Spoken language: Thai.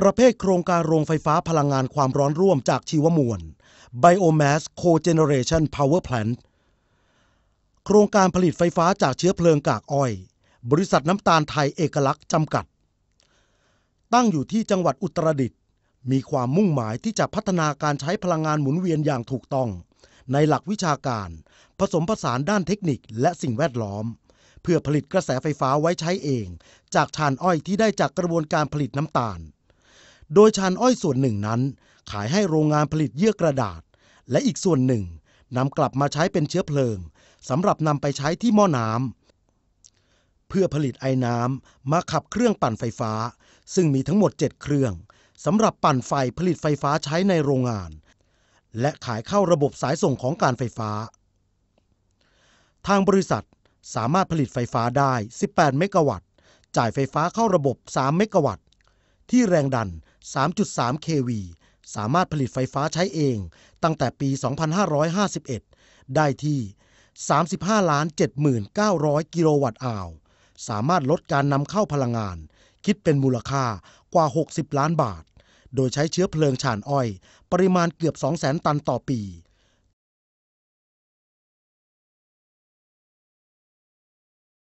ประเภทโครงการโรงไฟฟ้าพลังงานความร้อนร่วมจากชีวมวล Biomass Cogeneration Power Plant โครงการผลิตไฟฟ้าจากเชื้อเพลิงกากอ้อย บริษัทน้ำตาลไทยเอกลักษณ์จำกัด ตั้งอยู่ที่จังหวัดอุตรดิตถ์มีความมุ่งหมายที่จะพัฒนาการใช้พลังงานหมุนเวียนอย่างถูกต้อง ในหลักวิชาการ ผสมผสานด้านเทคนิคและสิ่งแวดล้อม เพื่อผลิตกระแสไฟฟ้าไว้ใช้เอง จากชานอ้อยที่ได้จากกระบวนการผลิตน้ำตาล โดยชานอ้อยส่วนหนึ่งนั้น ขายให้โรงงานผลิตเยื่อกระดาษ และอีกส่วนหนึ่งนำกลับมาใช้เป็นเชื้อเพลิงสำหรับนำไปใช้ที่หม้อน้ำเพื่อผลิตไอ้น้ำมาขับเครื่องปั่นไฟฟ้า ซึ่งมีทั้งหมด 7 เครื่องสำหรับปั่นไฟผลิตไฟฟ้าใช้ในโรงงาน และขายเข้าระบบสายส่งของการไฟฟ้า ทางบริษัทสามารถผลิตไฟฟ้าได้ 18 เมกะวัตต์ จ่ายไฟฟ้าเข้าระบบ 3 เมกะวัตต์ ที่แรงดัน 3.3 kV สามารถผลิตไฟฟ้าใช้เองตั้งแต่ปี 2551 ได้ที่ 35ล้าน7,900 กิโลวัตต์อาวสามารถลดการนำเข้าพลังงาน คิดเป็นมูลค่ากว่า 60 ล้านบาท โดยใช้เชื้อเพลิงฉานอ้อย ปริมาณเกือบ 200,000 ตันต่อปี